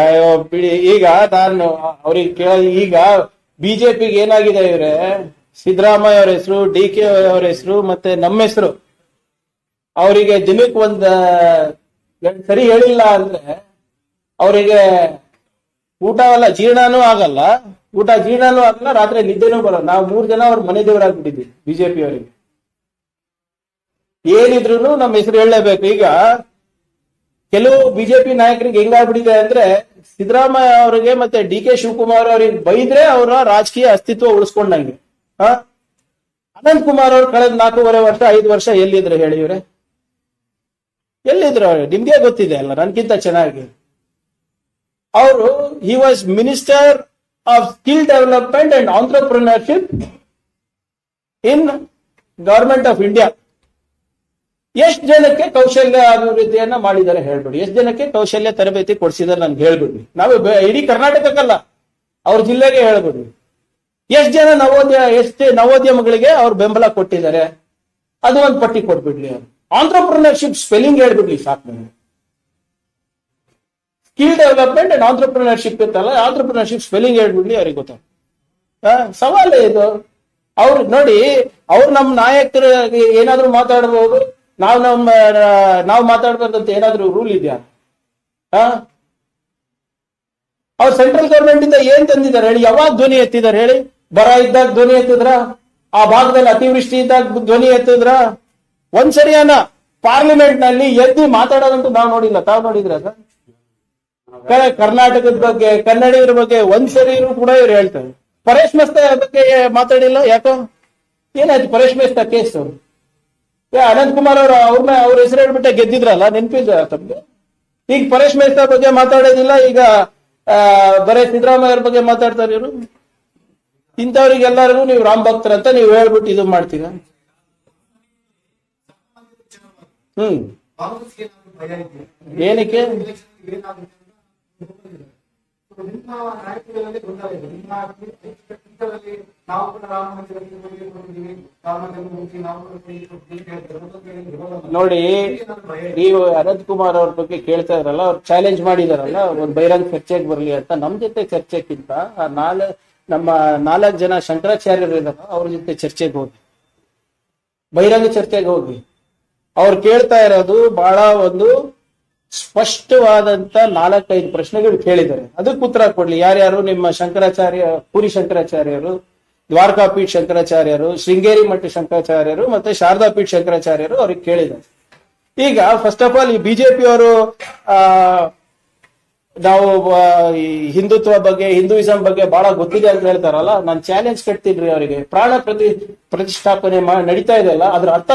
ಅಯ್ಯೋ, ಬಿಡಿ. ಈಗ ನಾನು ಅವ್ರಿಗೆ ಕೇಳ ಈಗ ಬಿಜೆಪಿಗೆ ಏನಾಗಿದೆ ಇವ್ರೆ? ಸಿದ್ದರಾಮಯ್ಯ ಅವ್ರ ಹೆಸರು ಡಿ ಕೆ ಅವ್ರ ಹೆಸರು, ಮತ್ತೆ ನಮ್ಮ ಹೆಸರು. ಅವರಿಗೆ ದಿನಕ್ ಒಂದ್ ಸರಿ ಹೇಳಿಲ್ಲ ಅಂದ್ರೆ ಅವರಿಗೆ ಊಟವಲ್ಲ ಜೀರ್ಣನೂ ಆಗಲ್ಲ. ಊಟ ಜೀರ್ಣನೂ ಆಗಲ್ಲ, ರಾತ್ರಿ ನಿದ್ದೆನೂ ಬರಲ್ಲ. ನಾವು ಮೂರ್ ಜನ ಅವ್ರ ಮನೆ ದೇವರಾಗ್ಬಿಟ್ಟಿದ್ವಿ ಬಿಜೆಪಿ ಅವರಿಗೆ ಏನಿದ್ರು ನಮ್ಮ ಹೆಸರು ಹೇಳಲೇಬೇಕು. ಈಗ ಕೆಲವು ಬಿಜೆಪಿ ನಾಯಕರಿಗೆ ಹೆಂಗಾಗ್ಬಿಟ್ಟಿದೆ ಅಂದ್ರೆ ಸಿದ್ದರಾಮಯ್ಯ ಅವರಿಗೆ ಮತ್ತೆ ಡಿ ಕೆ ಶಿವಕುಮಾರ್ ಅವರಿಗೆ ಬೈದ್ರೆ ಅವರ ರಾಜಕೀಯ ಅಸ್ತಿತ್ವ ಉಳಿಸ್ಕೊಂಡಂಗೆ. ಹ? ಅನಂತ್ ಕುಮಾರ್ ಅವ್ರು ಕಳೆದ ನಾಲ್ಕೂವರೆ ವರ್ಷ, ಐದು ವರ್ಷ ಎಲ್ಲಿದ್ರು ಹೇಳಿ ಎಲ್ಲಿದ್ರು ಅವ್ರು? ನಿಮ್ಗೆ ಗೊತ್ತಿದೆ ಅಲ್ಲ ನನ್ಗಿಂತ ಚೆನ್ನಾಗಿ. ಅವರು he was minister of skill development and entrepreneurship in government of India ಎಷ್ಟು ಜನಕ್ಕೆ ಕೌಶಲ್ಯ ಅಭಿವೃದ್ಧಿಯನ್ನ ಮಾಡಿದ್ದಾರೆ ಹೇಳ್ಬಿಡಿ. ಎಷ್ಟು ಜನಕ್ಕೆ ಕೌಶಲ್ಯ ತರಬೇತಿ ಕೊಡ್ಸಿದಾರೆ ನನ್ಗೆ ಹೇಳ್ಬಿಡ್ರಿ. ನಾವು ಇಡೀ ಕರ್ನಾಟಕಕ್ಕಲ್ಲ, ಅವ್ರ ಜಿಲ್ಲೆಗೆ ಹೇಳ್ಬಿಡ್ರಿ. ಎಷ್ಟು ಜನ ನವೋದ್ಯ, ಎಷ್ಟು ನವೋದ್ಯಮಗಳಿಗೆ ಅವ್ರು ಬೆಂಬಲ ಕೊಟ್ಟಿದ್ದಾರೆ? ಅದು ಒಂದು ಪಟ್ಟಿ ಕೊಟ್ಬಿಡ್ಲಿ ಆಂಟ್ರಪ್ರಿನರ್ಶಿಪ್ ಸ್ಪೆಲ್ಲಿಂಗ್ ಹೇಳ್ಬಿಡ್ಲಿ ಸಾಕು. ನನಗೆ ಸ್ಕಿಲ್ ಡೆವಲಪ್ಮೆಂಟ್ ಅಂಡ್ ಆಂಟ್ರಪ್ರಿನರ್ಶಿಪ್ ಇತ್ತಲ್ಲ ಆಂಟ್ರಪ್ರಿನರ್ಶಿಪ್ ಸ್ಪೆಲ್ಲಿಂಗ್ ಹೇಳ್ಬಿಡ್ಲಿ ಅವ್ರಿಗೆ ಗೊತ್ತಾಗ ಸವಾಲೇ ಇದು. ಅವ್ರು ನೋಡಿ, ಅವ್ರು ನಮ್ಮ ನಾಯಕರು ಏನಾದ್ರು ಮಾತಾಡ್ಬೋದು? ನಾವು ನಮ್ಮ ನಾವು ಮಾತಾಡ್ಬಾರ್ದಂತ ಏನಾದ್ರು ರೂಲ್ ಇದೆಯಾ? ಹಾ ಅವ್ರು ಸೆಂಟ್ರಲ್ ಗವರ್ಮೆಂಟ್ ಇಂದ ಏನ್ ತಂದಿದ್ದಾರೆ ಹೇಳಿ? ಯಾವಾಗ ಧ್ವನಿ ಎತ್ತಿದ್ದಾರೆ ಹೇಳಿ? ಬರ ಇದ್ದಾಗ ಧ್ವನಿ ಎತ್ತಿದ್ರ? ಆ ಭಾಗದಲ್ಲಿ ಅತಿವೃಷ್ಟಿ ಇದ್ದಾಗ ಧ್ವನಿ ಎತ್ತಿದ್ರ? ಒಂದ್ಸರಿಯನ್ನ ಪಾರ್ಲಿಮೆಂಟ್ನಲ್ಲಿ ಎದ್ದು ಮಾತಾಡೋದಂತೂ ನಾವು ನೋಡಿಲ್ಲ. ತಾವು ನೋಡಿದ್ರ ಕರ್ನಾಟಕದ ಬಗ್ಗೆ, ಕನ್ನಡಿಗರ ಬಗ್ಗೆ ಒಂದ್ಸರಿ ಕೂಡ ಇವ್ರು ಹೇಳ್ತಾರೆ. ಪರೇಶ್ ಮಸ್ತ ಬಗ್ಗೆ ಮಾತಾಡಿಲ್ಲ? ಯಾಕೋ? ಏನಾಯ್ತು ಪರೇಶ್ ಮಸ್ತ ಕೇಸ್ ಏ, ಅನಂತ್ ಕುಮಾರ್ ಅವರು ಅವ್ರನ್ನ ಅವ್ರ ಹೆಸರು ಹೇಳ್ಬಿಟ್ಟೆ ಗೆದ್ದಿದ್ರಲ್ಲ ನೆನಪಿಲ್ಲ ತಮ್ಗೆ? ಈಗ ಪರೇಶ್ ಮೆಹ್ತಾ ಬಗ್ಗೆ ಮಾತಾಡೋದಿಲ್ಲ, ಈಗ ಬರೇ ಸಿದ್ದರಾಮಯ್ಯ ಅವ್ರ ಬಗ್ಗೆ ಮಾತಾಡ್ತಾರೆ ಇವರು. ಇಂಥವ್ರಿಗೆಲ್ಲರಿಗೂ ನೀವು ರಾಮ್ ಭಕ್ತರಂತ ನೀವು ಹೇಳ್ಬಿಟ್ಟು ಇದು ಮಾಡ್ತೀರ. ಹ್ಮ್? ಏನಕ್ಕೆ? ಎಲೆಕ್ಷನ್ಗೆ ಏನಾದ್ರು ನಿಮ್ಮ ನಾಯಕರಲ್ಲಿ ಗೊಂದಲ ಇದೆ ನಿಮ್ಮ ಚಿತ್ರದಲ್ಲಿ ನಾವು ಕೂಡ ರಾಮ ಜನ್ಮಭೂಮಿ ರಾಮ ಮಂದಿರ ನಾವು. ನೋಡಿ? ನೀವು ಅನಂತ್ ಕುಮಾರ್ ಅವ್ರ ಬಗ್ಗೆ ಕೇಳ್ತಾ ಇದ್ರಲ್ಲ ಅವ್ರು ಚಾಲೆಂಜ್ ಮಾಡಿದಾರಲ್ಲ ಒಂದು ಬಹಿರಂಗ ಚರ್ಚೆಗೆ ಬರ್ಲಿ ಅಂತ ನಮ್ ಜೊತೆ ಚರ್ಚೆಕ್ಕಿಂತ ಆ ನಾಲ್ ನಮ್ಮ ನಾಲ್ಕು ಜನ ಶಂಕರಾಚಾರ್ಯರು ಇದಾರ ಅವ್ರ ಜೊತೆ ಚರ್ಚೆಗೆ ಹೋಗಿ ಬಹಿರಂಗ ಚರ್ಚೆಗೆ ಹೋಗಿ ಅವ್ರು ಕೇಳ್ತಾ ಇರೋದು ಬಹಳ ಒಂದು ಸ್ಪಷ್ಟವಾದಂತ ನಾಲ್ಕೈದು ಪ್ರಶ್ನೆಗಳು ಕೇಳಿದ್ದಾರೆ. ಅದಕ್ಕೆ ಉತ್ತರ ಕೊಡ್ಲಿ. ಯಾರ್ಯಾರು ನಿಮ್ಮ ಶಂಕರಾಚಾರ್ಯ, ಪುರಿ ಶಂಕರಾಚಾರ್ಯರು, ದ್ವಾರಕಾಪೀಠ ಶಂಕರಾಚಾರ್ಯರು, ಶೃಂಗೇರಿ ಮಠ ಶಂಕರಾಚಾರ್ಯರು ಮತ್ತೆ ಶಾರದಾ ಪೀಠ ಶಂಕರಾಚಾರ್ಯರು ಅವ್ರಿಗೆ ಕೇಳಿದ್ದಾರೆ. ಈಗ ಫಸ್ಟ್ ಆಫ್ ಆಲ್ ಈ ಬಿಜೆಪಿ ಅವರು, ಆ, ನಾವು ಈ ಹಿಂದುತ್ವ ಬಗ್ಗೆ, ಹಿಂದೂಯಿಸಂ ಬಗ್ಗೆ ಬಹಳ ಗೊತ್ತಿದೆ ಅಂತ ಹೇಳ್ತಾರಲ್ಲ, ನಾನು ಚಾಲೆಂಜ್ ಕಟ್ತೀನಿ ಅವರಿಗೆ. ಪ್ರಾಣ ಪ್ರತಿ, ಪ್ರತಿಷ್ಠಾಪನೆ ನಡೀತಾ ಇದೆ ಅಲ್ಲ, ಅದ್ರ ಅರ್ಥ